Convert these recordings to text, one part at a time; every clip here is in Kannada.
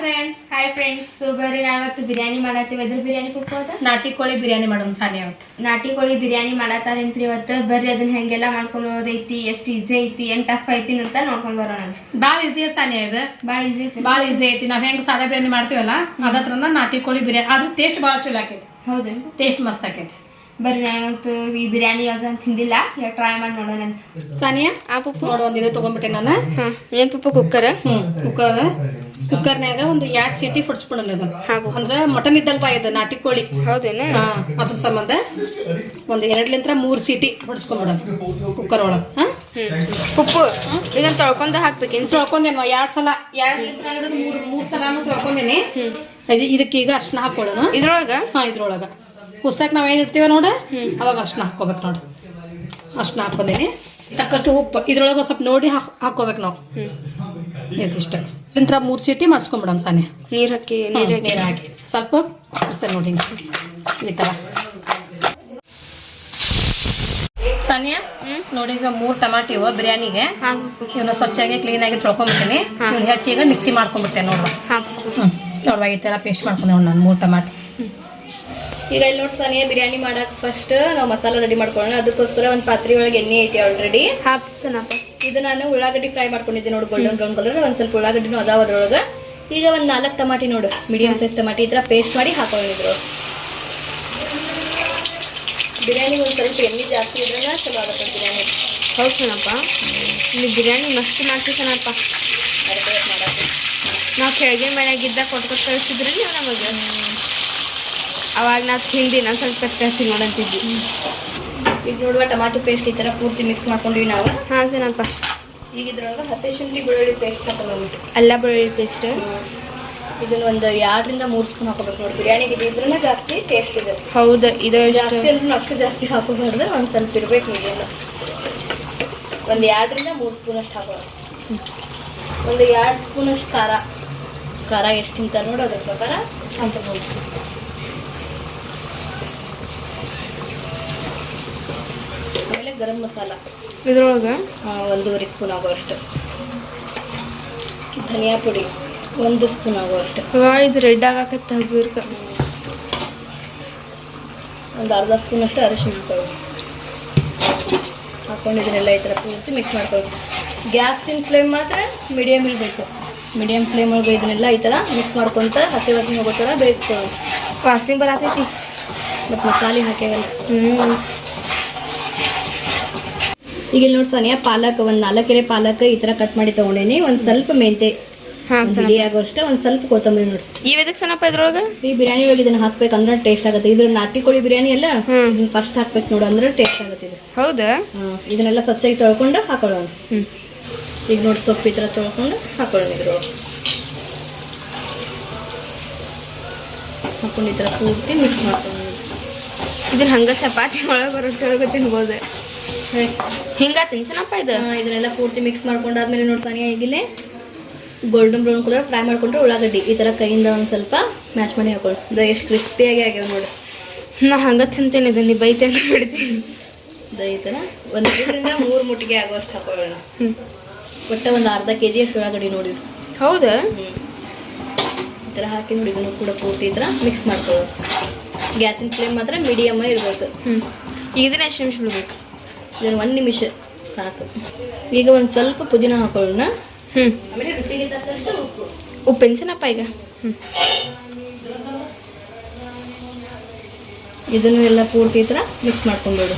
ಫ್ರೆಂಡ್ಸ್ ಹಾಯ್ ಫ್ರೆಂಡ್ಸ್ ಬರ್ರಿ ನಾವತ್ತು ಬಿರಿಯಾನಿ ಮಾಡತ್ತೀವಿ. ಅದ್ರ ಬಿರಿಯಾನಿ ಪುಪ್ಪು ನಾಟಿ ಕೋಳಿ ಬಿರಿಯಾನಿ ಮಾಡೋಣ ಸಾನಿ ಇವತ್ತು ನಾಟಿ ಕೋಳಿ ಬಿರಿಯಾನಿ ಮಾಡತ್ತಾರಂತ್ರಿ ಇವತ್ತು? ಬರ್ರಿ ಅದನ್ನ ಹೆಂಗೆಲ್ಲ ಮಾಡ್ಕೊಳೋದೈತಿ ಎಷ್ಟು ಈಸಿ ಐತಿ ಏನ್ ಟಫ್ ಐತಿ ಅಂತ ನೋಡ್ಕೊಂಡ್ ಬರೋಣ ಅಂತ. ಭಾಳ ಈಸಿ ಸಾನಿ ಇದು. ಭಾಳ ಈಸಿ ಐತಿ ಭಾಳ ಈಸಿ ಐತಿ. ನಾವ್ ಹೆಂಗ್ ಸಾದಾ ಬಿರಿಯಾನಿ ಮಾಡ್ತೀವಲ್ಲ ಅದತ್ರನ ನಾಟಿ ಕೋಳಿ ಬಿರಿಯಾನಿ ಅದ್ರ ಟೇಸ್ಟ್ ಭಾಳ ಚಲೋ ಆಕೈತಿ. ಹೌದೇನ್ ಟೇಸ್ಟ್ ಮಸ್ತ್ ಆಕೈತಿ. ಬರ್ರಿ ನಾನಂತೂ ಈ ಬಿರಿಯಾನಿ ಯಾವ್ದು ತಿಂದಿಲ್ಲ ಈಗ ಟ್ರೈ ಮಾಡಿ ನೋಡೋಣ ಅಂತ. ಸಾನಿಯಾ? ಆ ಪುಪ್ಪ ನೋಡೋ ಒಂದಿದೆ ಇದು ತಗೊಂಡ್ಬಿಟ್ಟೆ ನಾನು. ಏನ್ ಪುಪ್ಪ ಕುಕ್ಕರ್ ಹ್ಮ್. ಕುಕ್ಕರ್ ಕುಕ್ಕರ್ನ್ಯಾಗ ಒಂದು ಎರಡ್ ಸೀಟಿ ಫುಡ್ಸ್ಬಿಡೋಣ ಅದನ್ನ ಅಂದ್ರೆ ಮಟನ್ ಇದ್ದಂಗ ಬಾಯ್ ಇದು ನಾಟಿ ಕೋಳಿ. ಹೌದೇನು? ಅದ್ರ ಸಂಬಂಧ ಒಂದ್ ಎರಡ್ಲಿಂತ್ರ ಮೂರ್ ಸೀಟಿ ಹೊಡ್ಸ್ಕೊಂಡ್ಬಿಡೋಣ ಕುಕ್ಕರ್ ಒಳಗ. ಉಪ್ಪು. ಇದನ್ನ ತೊಳ್ಕೊಂಡ ಹಾಕ್ಬೇಕೇನ್ ತೊಳ್ಕೊಂಡೇನು ಎರಡ್ ಸಲ ಎರಡ್ ಹಿಡಿದು ಮೂರ್ ಮೂರ್ ಸಲಾನು ತೊಳ್ಕೊಂಡೇನಿ. ಇದು ಇದಕ್ಕೆ ಈಗ ಅರ್ಶನ ಹಾಕೊಳ್ಳೋಣ. ಇದ್ರೊಳಗ? ಹಾ ಇದ್ರೊಳಗ. ಕುಸ್ತಾಕ್ ನಾವ್ ಏನ್ ಇಡ್ತೀವ ನೋಡ? ಅವಾಗ ಅರ್ಶನ ಹಾಕೋಬೇಕು ನೋಡ. ಅರ್ಶನ ಹಾಕೊಂಡೇನಿ ತಕ್ಕಷ್ಟು ಉಪ್ಪು. ಇದ್ರೊಳಗೆ ಸ್ವಲ್ಪ ನೋಡಿ ಹಾಕ್ ಹಾಕೋಬೇಕು ನಾವು. ಇದಿಷ್ಟ ನಂತರ ಮೂರು ಸೀಟಿ ಮಾಡಿಸ್ಕೊಂಬಿಡೋಣ ಸಾನೆ. ನೀರು ಹಾಕಿ ನೀರ್ ನೀರು ಹಾಕಿ. ಸ್ವಲ್ಪ ಕುದಿಸ್ತೇನೆ ನೋಡಿ ಈ ಥರ ಸಾನಿಯಾ ನೋಡಿ ಈಗ ಮೂರು ಟಮಾಟಿ ಇವ ಬಿರಿಯಾನಿಗೆ. ಇವನ್ನ ಸ್ವಚ್ಛಾಗಿ ಕ್ಲೀನಾಗಿ ತೊಳ್ಕೊಂಬಿಡ್ತೀನಿ. ಇವ್ನ ಹೆಚ್ಚಿಗೆ ಮಿಕ್ಸಿ ಮಾಡ್ಕೊಂಬಿಡ್ತೇನೆ ನೋಡುವ. ನೋಡುವ ಈ ಥರ ಪೇಸ್ಟ್ ಮಾಡ್ಕೊಂಡೆ ನೋಡಿ ನಾನು ಮೂರು ಟಮಾಟಿ. ಈಗ ಇಲ್ಲಿ ನೋಡಿ ಸಾನಿಯ ಬಿರಿಯಾನಿ ಮಾಡಕ್ ಫಸ್ಟ್ ನಾವು ಮಸಾಲ ರೆಡಿ ಮಾಡ್ಕೊಳ್ಳೋಣ. ಅದಕ್ಕೋಸ್ಕರ ಒಂದು ಪಾತ್ರೆ ಒಳಗೆ ಎಣ್ಣೆ ಐತಿ ಆಲ್ರೆಡಿ ಇದು ನಾನು ಉಳ್ಳಾಗಡ್ಡಿ ಫ್ರೈ ಮಾಡ್ಕೊಂಡಿದ್ದೆ ನೋಡಿ ಗೋಲ್ಡನ್ ಬ್ರೌನ್ ಕಲರ್ ಒಂದ್ ಸ್ವಲ್ಪ ಉಳ್ಳಾಗಡ್ಡಿನೂ ಅದಾವ ಅದ್ರೊಳಗೆ. ಈಗ ಒಂದ್ ನಾಲ್ಕು ಟಮಾಟಿ ನೋಡು ಮೀಡಿಯಂ ಸೈಜ್ ಟಮಾಟಿ. ಈ ಥರ ಪೇಸ್ಟ್ ಮಾಡಿ ಹಾಕೊಂಡಿದ್ರು ಬಿರಿಯಾನಿ ಒಂದು ಸ್ವಲ್ಪ ಎಣ್ಣೆ ಜಾಸ್ತಿ ಇದ್ರೆ ಚಲೋ ಆಗುತ್ತೆ ಬಿರಿಯಾನಿ. ಹೌದು ಸಣ್ಣಪ್ಪ ಇಲ್ಲಿ ಬಿರಿಯಾನಿ ಮಸ್ತ್ ಮಾಡ್ತೀವಿ ಸಣ್ಣಪ್ಪ ಮಾಡಕ್ಕೆ. ನಾವು ಕೆಳಗೆ ಮನೆಯಾಗಿದ್ದ ಕೊಟ್ಕೊಟ್ಟು ಕಳಿಸಿದ್ರಿ ನೀವು ನಮಗೆ ಅವಾಗ ನಾವು ತಿಂದು ನಾನು ಸ್ವಲ್ಪ ಕಳಿಸಿ ನೋಡಂತಿದ್ವಿ ಈಗ ನೋಡುವ ಟಮಾಟೊ ಪೇಸ್ಟ್ ಈ ಥರ ಪೂರ್ತಿ ಮಿಕ್ಸ್ ಮಾಡ್ಕೊಂಡ್ವಿ ನಾವು. ಹಾಂ ಫಸ್ಟ್ ಈಗ ಇದ್ರೊಳಗೆ ಹಸಿ ಶುಂಠಿ ಬೆಳ್ಳುಳ್ಳಿ ಪೇಸ್ಟ್ ಹಾಕೊಳ್ಳೋದು ಅಲ್ಲ ಬೆಳ್ಳುಳ್ಳಿ ಪೇಸ್ಟ್ ಇದನ್ನ ಒಂದು ಎರಡರಿಂದ ಮೂರು ಸ್ಪೂನ್ ಹಾಕೋಬೇಕು ನೋಡಿ. ಬಿರಿಯಾನಿಗೆ ಇದ್ರೂ ಜಾಸ್ತಿ ಟೇಸ್ಟ್ ಇದೆ. ಹೌದು ಇದು ಜಾಸ್ತಿ ಅಂದ್ರೆ ಅಷ್ಟು ಜಾಸ್ತಿ ಹಾಕೋಬಾರ್ದು ಒಂದು ಸ್ವಲ್ಪ ಇರಬೇಕು ಇದೆಲ್ಲ ಒಂದು ಎರಡರಿಂದ ಮೂರು ಸ್ಪೂನ್ ಅಷ್ಟು ಹಾಕೋದು ಒಂದು ಎರಡು ಸ್ಪೂನ್ ಅಷ್ಟು ಖಾರ. ಖಾರ ಎಷ್ಟು ತಿಂತಾರೆ ನೋಡಿ ಅದ್ರ ಪ್ರಕಾರ ಹಾಕೋಬೋದು ಗರಂ ಮಸಾಲ. ಇದ್ರೊಳಗೆ? ಒಂದೂವರೆ ಸ್ಪೂನ್ ಆಗುವಷ್ಟು. ಧನಿಯಾ ಪುಡಿ ಒಂದು ಸ್ಪೂನ್ ಆಗುವಷ್ಟು. ಇದು ರೆಡ್ ಆಗಾಕತ್ತ ಹಗುರ್ಕ ಒಂದು ಅರ್ಧ ಸ್ಪೂನ್ ಅಷ್ಟು ಅರಿಶಿನ ಹಾಕೊಳ್ಳಿ ಹಾಕೊಂಡು ಇದನ್ನೆಲ್ಲ ಈ ಥರ ಪೂರ್ತಿ ಮಿಕ್ಸ್ ಮಾಡ್ಕೊಳ್ಳಿ ಗ್ಯಾಸಿನ ಫ್ಲೇಮ್ ಮಾತ್ರ ಮೀಡಿಯಮ್ ಇರಬೇಕು ಮೀಡಿಯಮ್ ಫ್ಲೇಮ್ ಒಳಗೆ ಇದನ್ನೆಲ್ಲ ಈ ಥರ ಮಿಕ್ಸ್ ಮಾಡ್ಕೊತ ಹಸಿ ವಾಸನೆ ಹೋಗೋ ಥರ ಬೇಯಿಸ್ಕೊಳ್ಳಿ ವಾಸನೆ ಬರತೈತಿ. ಮತ್ತು ಮಸಾಲೆ ಹಾಕ್ಯಾವಲ್ಲ. ಹ್ಞೂ ಈಗ ಇಲ್ಲಿ ನೋಡಿ ಸನಿಯ ಪಾಲಕ್ ಒಂದು ನಾಲ್ಕು ಎಲೆ ಪಾಲಕ್ ಈ ಥರ ಕಟ್ ಮಾಡಿ ತೊಗೊಂಡೇನಿ. ಒಂದು ಸ್ವಲ್ಪ ಮೆಂತೆ ಬಿಡಿ ಆಗೋಷ್ಟು ಒಂದು ಸ್ವಲ್ಪ ಕೊತ್ತಂಬರಿ ನೋಡಿ. ಈ ಎದಕ್ಕೆ ಸನಪ್ಪ ಇದ್ರೊಳಗೆ? ಈ ಬಿರಿಯಾನಿ ಒಳಗೆ ಇದನ್ನ ಹಾಕ್ಬೇಕಂದ್ರೆ ಟೇಸ್ಟ್ ಆಗುತ್ತೆ. ಇದ್ರ ನಾಟಿ ಕೋಳಿ ಬಿರಿಯಾನಿ ಎಲ್ಲ ಫಸ್ಟ್ ಹಾಕ್ಬೇಕು ನೋಡು ಅಂದ್ರೆ ಟೇಸ್ಟ್ ಆಗುತ್ತೆ ಇದು. ಹೌದಾ. ಇದನ್ನೆಲ್ಲ ಸ್ವಚ್ಛಾಗಿ ತೊಳ್ಕೊಂಡು ಹಾಕೊಳ್ಳೋಣ. ಈಗ ನೋಡಿ ಸೊಪ್ಪು ಈ ಥರ ತೊಳ್ಕೊಂಡು ಹಾಕೊಳ್ಳೋಣ ಇದ್ರೊಳಗೆ. ಹಾಕೊಂಡು ಈ ಥರ ಪೂರ್ತಿ ಮಿಕ್ಸ್ ಮಾಡ್ಕೊಳ್ಳೋಣ. ಇದನ್ನ ಹಂಗ ಚಪಾತಿ ಒಳಗೆ ರೊಟ್ಟಿ ಒಳಗೆ ತಿನ್ಬೋದು. ಹಿಂಗ ತಿನ್ಸನಪ್ಪ ಇದು? ಇದನ್ನೆಲ್ಲ ಪೂರ್ತಿ ಮಿಕ್ಸ್ ಮಾಡ್ಕೊಂಡಾದ್ಮೇಲೆ ನೋಡ್ತಾನೆ ಈಗಿಲ್ಲೇ ಗೋಲ್ಡನ್ ಬ್ರೌನ್ ಕಲರ್ ಫ್ರೈ ಮಾಡ್ಕೊಂಡ್ರೆ ಉಳ್ಳಾಗಡ್ಡಿ. ಈ ಥರ ಕೈಯಿಂದ ಒಂದು ಸ್ವಲ್ಪ ಮ್ಯಾಚ್ ಮಾಡಿ ಹಾಕೊಳ್ಳಿ. ಎಷ್ಟು ಕ್ರಿಸ್ಪಿಯಾಗಿ ಆಗ್ಯಾವ ನೋಡಿ. ನಾ ಹಂಗೆ ತಿಂತೇನೆ ಇದನ್ನ ಬೈತೆ ಅಂತ ಬಿಡ್ತೀನಿ ಈ ಥರ ಒಂದು ಮೂರರಿಂದ ಮೂರು ಮುಟ್ಟಿಗೆ ಆಗುವಷ್ಟು ಹಾಕೊಳ್ಳೋಣ. ಒಟ್ಟು ಒಂದು ಅರ್ಧ ಕೆ ಜಿ ಅಷ್ಟು ಉಳ್ಳಾಗಡ್ಡಿ ನೋಡಿ. ಹೌದಾ? ಈ ಥರ ಹಾಕಿ ನೋಡಿ ಇದನ್ನು ಕೂಡ ಪೂರ್ತಿ ಈ ಥರ ಮಿಕ್ಸ್ ಮಾಡ್ಕೊಳ್ಳೋದು ಗ್ಯಾಸಿನ ಫ್ಲೇಮ್ ಮಾತ್ರ ಮೀಡಿಯಮ್ ಇರ್ಬೋದು ಹ್ಞೂ ಇದನ್ನ ಎಷ್ಟು ನಿಮಿಷ ಬಿಡ್ಬೇಕು? ಇದನ್ನು ಒಂದು ನಿಮಿಷ. ಸಾಕು. ಈಗ ಒಂದು ಸ್ವಲ್ಪ ಪುದೀನ ಹಾಕೊಳ್ಳೋಣ. ಹ್ಞೂ ಉಪ್ಪು. ಎನ್ಸನಪ್ಪ ಈಗ? ಹ್ಞೂ ಇದನ್ನು ಎಲ್ಲ ಪೂರ್ತಿ ಈ ಥರ ಮಿಕ್ಸ್ ಮಾಡ್ಕೊಂಡ್ಬಿಡು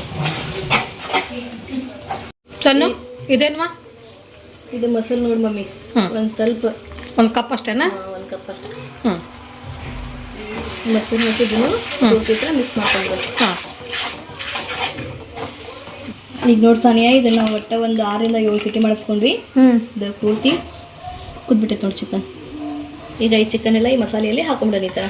ಚನ್ನು ಇದೇನ್ವಾ? ಇದು ಮೊಸರು ನೋಡಿ ಮಮ್ಮಿ. ಒಂದು ಸ್ವಲ್ಪ. ಒಂದು ಕಪ್ ಅಷ್ಟೇನಾ? ಒಂದು ಕಪ್ ಅಷ್ಟೇ. ಹ್ಞೂ ಮೊಸರು ಹಾಕಿ ಇದನ್ನು ಪೂರ್ತಿ ಈ ಥರ ಮಿಕ್ಸ್ ಮಾಡ್ಕೊಂಡ್ಬಿಡು. ಹಾಂ. ಈಗ ನೋಡಿ ಸಾನಿಯಾ ಇದನ್ನು ಒಟ್ಟ ಒಂದು ಆರಿಂದ ಏಳು ಸಿಟಿ ಮಾಡಿಸ್ಕೊಂಡ್ವಿ. ಹ್ಞೂ ಇದು ಪೂರ್ತಿ ಕುದ್ಬಿಟ್ಟೈತೆ ನೋಡಿ ಚಿಕನ್. ಈಗ ಈ ಚಿಕನ್ ಎಲ್ಲ ಈ ಮಸಾಲೆಯಲ್ಲಿ ಹಾಕೊಂಡ್ಬಿಡೋಣ ಈ ಥರ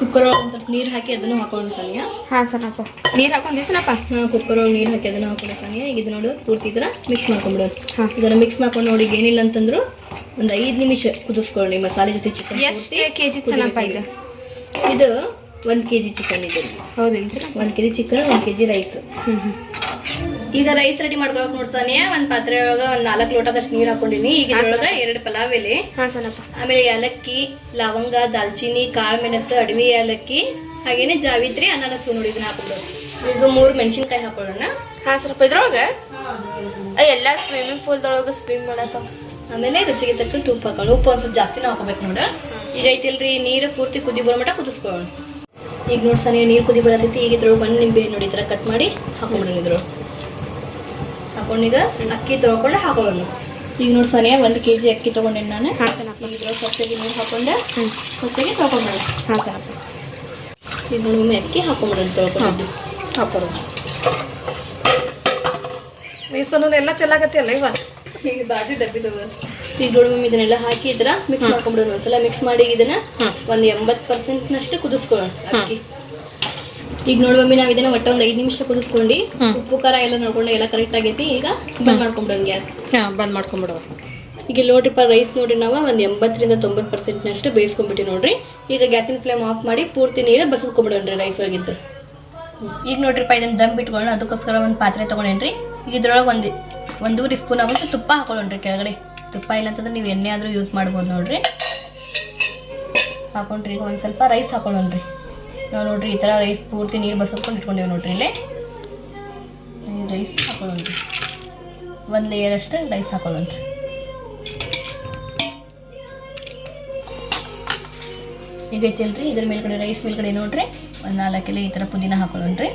ಕುಕ್ಕರ್ ಒಳಗೆ ಸ್ವಲ್ಪ ನೀರು ಹಾಕಿ ಅದನ್ನು ಹಾಕೊಳ್ಳೋಣ ಸಾನಿಯಾ. ಹಾಂ ಸನಪ್ಪ ನೀರು ಹಾಕೊಂಡಿಸನಪ್ಪ ಹಾಂ ಕುಕ್ಕರ್ ಒಳಗೆ ನೀರು ಹಾಕಿ ಅದನ್ನು ಹಾಕೊಳ್ಳೋ ಸಾನಿಯಾ. ಈಗ ಇದು ನೋಡು ಪೂರ್ತಿ ಇದರ ಮಿಕ್ಸ್ ಮಾಡ್ಕೊಂಡ್ಬಿಡೋಣ ಹಾಂ. ಇದನ್ನು ಮಿಕ್ಸ್ ಮಾಡ್ಕೊಂಡು ನೋಡಿ ಈಗ ಏನಿಲ್ಲ ಅಂತಂದ್ರು ಒಂದು ಐದು ನಿಮಿಷ ಕುದಿಸ್ಕೊಳ್ಳಿ ಮಸಾಲೆ ಜೊತೆ ಚಿಕನ್ ಎಷ್ಟು ಕೆ ಜಿ ಸನಪ್ಪ ಇದು? ಇದು ಒಂದು ಕೆ ಜಿ ಚಿಕನ್ ಇದೆ. ಹೌದೇನು ಸರ್? ಒಂದು ಕೆ ಜಿ ಚಿಕನ್ ಒಂದು ಕೆ ಜಿ ರೈಸ್ ಈಗ ರೈಸ್ ರೆಡಿ ಮಾಡ್ಕೊಳಕ್ ನೋಡ್ತಾನೆ. ಒಂದ್ ಪಾತ್ರೆ ಒಳಗ ಒಂದ್ ನಾಲ್ಕು ಲೋಟದಷ್ಟು ನೀರ್ ಹಾಕೊಂಡಿನಿ. ಈಗ ಒಳಗ ಎರಡು ಪಲಾವ್ ಎಲೆ. ಆಮೇಲೆ ಏಲಕ್ಕಿ ಲವಂಗ ದಾಲ್ಚಿನ್ನಿ ಕಾಳು ಮೆಣಸು ಅಡವಿ ಏಲಕ್ಕಿ ಹಾಗೇನೆ ಜಾವಿತ್ರಿ ಅನ್ನಸು ನೋಡಿ ಇದನ್ನ ಹಾಕೊಂಡು ಈಗ ಮೂರು ಮೆಣಸಿನ್ಕಾಯಿ ಹಾಕೊಳ್ಳೋಣ. ಹಾ ಸ್ವಲ್ಪ ಇದ್ರೊಳಗ? ಎಲ್ಲ ಎಲ್ಲಾ ಸ್ವಿಮ್ಮಿಂಗ್ ಪೂಲ್ದೊಳಗ ಸ್ವಿಮ್ ಮಾಡತ್ತ ಆಮೇಲೆ ರುಚಿಗೆ ತಕ್ಕ ಉಪ್ಪು ಹಾಕೊಳ್ಳೋಣ ಉಪ್ಪು ಒಂದ್ ಸ್ವಲ್ಪ ಜಾಸ್ತಿನ ಹಾಕೋಬೇಕು ನೋಡ. ಈಗ ಐತಿಲ್ರಿ ನೀರು ಪೂರ್ತಿ ಕುದಿ ಬರೋ ಮಟ್ಟ ಕುದಿಸ್ಕೊಳ್ಳೋಣ. ಈಗ ನೋಡಿ ಸನಿ ನೀರು ಕುದಿ ಬರತೈತಿ ಈಗ ಇದ್ರೊಳಗೆ ಬಂದು ನಿಂಬೆ ನೋಡಿ ಈ ಥರ ಕಟ್ ಮಾಡಿ ಹಾಕೊಂಡ್ಬಿಡೋಣ ಇದ್ರೊಳಗೆ. ಹಾಕೊಂಡೀಗ ಅಕ್ಕಿ ತೊಳ್ಕೊಂಡು ಹಾಕೊಳ್ಳೋಣ. ಈಗ ನೋಡಿ ಸನಿಯ ಒಂದು ಕೆ ಜಿ ಅಕ್ಕಿ ತೊಗೊಂಡೇನಿ ನಾನು. ಇದ್ರೊಳಗೆ ಸ್ವಚ್ಛಗೆ ನೀರು ಹಾಕೊಂಡೆ. ಸ್ವಚ್ಛಗೆ ತೊಗೊಂಡ್ಬಿಡೋಣ ಹಾಂ ಸರ್ ಈಗ ನೋಡಿ ಒಮ್ಮೆ ಅಕ್ಕಿ ಹಾಕೊಂಡ್ಬಿಡೋಣ ತೊಳ್ಕೊಂಡು ಹಾಕೊಳ್ಳೋಣ. ಮೀಸಲು ಎಲ್ಲ ಚೆಲ್ಲಾಗತ್ತಿಯಲ್ಲ ಇವಾಗ ಈಗ ಬಾಜು ಡಬ್ಬಿ ತಗೋ ಈಗ ನೋಡಿ ಮಮ್ಮಿ ಇದನ್ನೆಲ್ಲ ಹಾಕಿ ಥರ ಮಿಕ್ಸ್ ಮಾಡ್ಕೊಂಡ್ಬಿಡೋಣ ಒಂದ್ಸಲ ಮಿಕ್ಸ್ ಮಾಡಿ ಇದನ್ನ ಒಂದ್ ಎಂಬತ್ತು ಪರ್ಸೆಂಟ್ನಷ್ಟು ಕುದಿಸ್ಕೊಳ್ಳೋಣ ಅಕ್ಕಿ. ಈಗ ನೋಡಿ ಮಮ್ಮಿ ನಾವು ಇದನ್ನ ಒಟ್ಟ ಒಂದು ಐದು ನಿಮಿಷ ಕುದಿಸ್ಕೊಂಡು ಉಪ್ಪು ಖಾರ ಎಲ್ಲ ನೋಡ್ಕೊಂಡು ಎಲ್ಲ ಕರೆಕ್ಟ್ ಆಗೈತಿ. ಈಗ ಬಂದ್ ಮಾಡ್ಕೊಂಡ್ಬಿಡೋಣ ಗ್ಯಾಸ್. ಬಂದ್ ಮಾಡ್ಕೊಂಡ್ಬಿಡುವ ಈಗ ಇಲ್ಲಿ ಪಾ ರೈಸ್ ನೋಡ್ರಿ ನಾವು ಒಂದ್ ಎಂಬತ್ತರಿಂದ ತೊಂಬತ್ತು ಪರ್ಸೆಂಟ್ನಷ್ಟು ಬೇಯಿಸ್ಕೊಂಡ್ಬಿಟ್ಟು ನೋಡ್ರಿ. ಈಗ ಗ್ಯಾಸಿನ ಫ್ಲೇಮ್ ಆಫ್ ಮಾಡಿ ಪೂರ್ತಿ ನೀರು ಬಸದ್ಕೊಂಡ್ಬಿಡೋಣ್ರಿ ರೈಸ್ ಒಳಗಿದ್ದು. ಈಗ ನೋಡ್ರಿಪ್ಪ ಇದನ್ನ ದಮ್ ಬಿಟ್ಕೊಳ್ಳೋಣ ಅದಕ್ಕೋಸ್ಕರ ಒಂದು ಪಾತ್ರೆ ತೊಗೊಂಡೇನ್ರಿ. ಈಗ ಇದ್ರೊಳಗೆ ಒಂದು ಒಂದೂವರೆ ಸ್ಪೂನ್ ಆಗುತ್ತೆ ತುಪ್ಪ ಹಾಕೊಳ್ಳೋಣ್ರಿ ಕೆಳಗಡೆ. ತುಪ್ಪ ಇಲ್ಲ ಅಂತಂದ್ರೆ ನೀವು ಎಣ್ಣೆ ಆದರೂ ಯೂಸ್ ಮಾಡ್ಬೋದು ನೋಡ್ರಿ. ಹಾಕೊಂಡ್ರಿ, ಈಗ ಒಂದು ಸ್ವಲ್ಪ ರೈಸ್ ಹಾಕೊಳ್ಳೋಣ್ರಿ. ನಾವು ನೋಡ್ರಿ ಈ ಥರ ರೈಸ್ ಪೂರ್ತಿ ನೀರು ಬಸ್ಕೊಂಡು ಇಟ್ಕೊಂಡೇವೆ ನೋಡ್ರಿ ಇಲ್ಲಿ. ರೈಸ್ ಹಾಕೊಳ್ಳೋಣ್ರಿ. ಒಂದು ಲೇಯರ್ ಅಷ್ಟು ರೈಸ್ ಹಾಕೊಳ್ಳೋಣ್ರಿ. ಈಗ ಐತಿಲ್ರಿ, ಇದ್ರ ಮೇಲ್ಗಡೆ ರೈಸ್ ಮೇಲ್ಗಡೆ ನೋಡ್ರಿ. ಒಂದು ನಾಲ್ಕೆಲೆ ಈ ಥರ ಪುದೀನ ಹಾಕೊಳ್ಳೋಣ್ರಿ.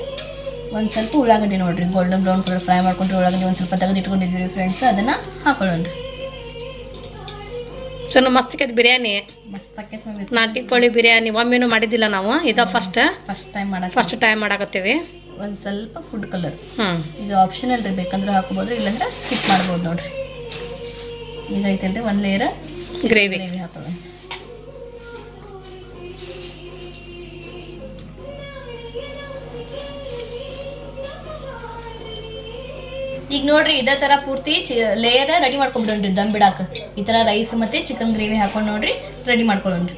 ಒಂದು ಸ್ವಲ್ಪ ಉಳ್ಳಾಗಡ್ಡಿ ನೋಡ್ರಿ ಗೋಲ್ಡನ್ ಬ್ರೌನ್ ಕಲರ್ ಫ್ರೈ ಮಾಡ್ಕೊಂಡ್ರಿ, ಉಳ್ಳಾಗಡ್ಡಿ ಒಂದು ಸ್ವಲ್ಪ ತೆಗೆದು ಇಟ್ಕೊಂಡಿದ್ದೀವಿ ಫ್ರೆಂಡ್ಸ್ ಅದನ್ನು ಹಾಕೊಳ್ಳೋಣ್ರಿ. ಚಲೋ ಮಸ್ತ್ ಆಕೈತಿ ಬಿರಿಯಾನಿ ನಾಟಿ ಕೋಳಿ ಬಿರಿಯಾನಿ. ಒಮ್ಮೆನೂ ಮಾಡಿದ್ದಿಲ್ಲ ನಾವು. ಇದ ಫಸ್ಟ್ ಫಸ್ಟ್ ಟೈಮ್ ಮಾಡಕ್ಕೆ ಫಸ್ಟ್ ಟೈಮ್ ಮಾಡಾಕತ್ತೀವಿ. ಒಂದು ಸ್ವಲ್ಪ ಫುಡ್ ಕಲರ್ ಹಾಂ ಇದು ಆಪ್ಷನಲ್ ರೀ ಬೇಕಂದ್ರೆ ಹಾಕೋಬೋದ್ರಿ ಇಲ್ಲಾಂದ್ರೆ ಸ್ಕಿಪ್ ಮಾಡ್ಬೋದು ನೋಡ್ರಿ. ಈಗ ಐತಲ್ರಿ ಒಂದು ಲೇಯರ್ ಗ್ರೇವಿ ಗ್ರೇವಿ ಹಾಕೊಳ್ಳೋಣ ಈಗ ನೋಡ್ರಿ ಇದೇ ತರ ಪೂರ್ತಿ ಲೇಯರ್ ರೆಡಿ ಮಾಡ್ಕೊಂಡ್ಬಿಡೋಣ್ರಿ ದಮ್ ಬಿಡಾಕ. ಈ ತರ ರೈಸ್ ಮತ್ತೆ ಚಿಕನ್ ಗ್ರೇವಿ ಹಾಕೊಂಡು ನೋಡ್ರಿ ರೆಡಿ ಮಾಡ್ಕೊಳ್ಳೋಣ್ರಿ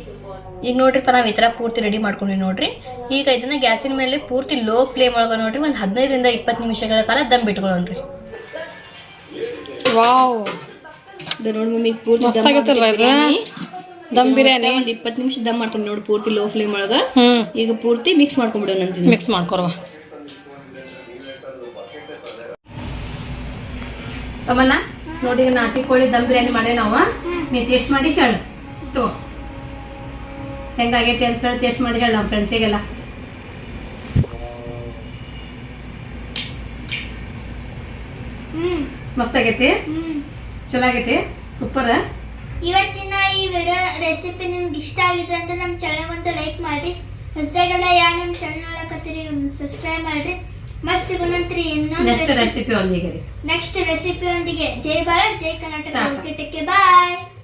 ಈಗ ನೋಡ್ರಿಪ್ಪ ನಾವು ಈ ತರ ಪೂರ್ತಿ ರೆಡಿ ಮಾಡ್ಕೊಂಡ್ರಿ ನೋಡ್ರಿ. ಈಗ ಇದನ್ನ ಗ್ಯಾಸಿನ ಮೇಲೆ ಪೂರ್ತಿ ಲೋ ಫ್ಲೇಮ್ ಒಳಗ ನೋಡ್ರಿ ಒಂದ್ ಹದಿನೈದರಿಂದ ಇಪ್ಪತ್ತು ನಿಮಿಷಗಳ ಕಾಲ ದಮ್ ಬಿಟ್ಕೊಳ್ಳೋಣ್ರಿ ವಾವ್. ಇದು ನೋಡಿ ಮಮ್ಮಿ ಪೂರ್ತಿ? ದಮ್ ಬಿರಿಯಾನಿ. ಒಂದು ಇಪ್ಪತ್ತು ನಿಮಿಷ ದಮ್ ಮಾಡ್ಕೊಂಡು ನೋಡಿ ಪೂರ್ತಿ ಲೋ ಫ್ಲೇಮ್ ಒಳಗ. ಈಗ ಪೂರ್ತಿ ಮಿಕ್ಸ್ ಮಾಡ್ಕೊಂಡ್ಬಿಡೋಣ ಮಿಕ್ಸ್ ಮಾಡ್ಕೊರ್ವ ಅಮ್ಮನ ನೋಡಿ ನಾಟಿ ಕೋಳಿ ದಮ್ ಬಿರಿಯಾನಿ ಮಾಡೇ ನಾವು? ನೀ ಟೇಸ್ಟ್ ಮಾಡಿ ಹೇಳು. ತೋ ಹೆಂಗಾಗೈತಿ ಅಂತ ಹೇಳಿ ಟೇಸ್ಟ್ ಮಾಡಿ ಹೇಳು ನಮ್ಮ ಫ್ರೆಂಡ್ಸಿಗೆಲ್ಲ ಮಸ್ತ್ ಆಗೈತಿ ಚಲೋ ಆಗೈತಿ ಸೂಪರ್ ಇವತ್ತಿನ ಈ ವಿಡಿಯೋ ರೆಸಿಪಿ ನಿಮ್ಗೆ ಇಷ್ಟ ಆಗಿದೆ ಅಂದ್ರೆ ನಮ್ಮ ಚಾನಲ್ ಒಂದು ಲೈಕ್ ಮಾಡ್ರಿ. ಹೊಸದಾಗೆಲ್ಲ ಯಾರು ನಮ್ಮ ಚಾನಲ್ ನೋಡಕತ್ತೀರಿ ಸಬ್ಸ್ಕ್ರೈಬ್ ಮಾಡ್ರಿ. ಮಸ್ತ್ ಇನ್ನೊಂದು ನೆಕ್ಸ್ಟ್ ರೆಸಿಪಿ ಒಂದಿಗೆ ರೀ. ನೆಕ್ಸ್ಟ್ ರೆಸಿಪಿಯೊಂದಿಗೆ ಜೈ ಭಾರತ್ ಜೈ ಕರ್ನಾಟಕ. ಬಾಯ್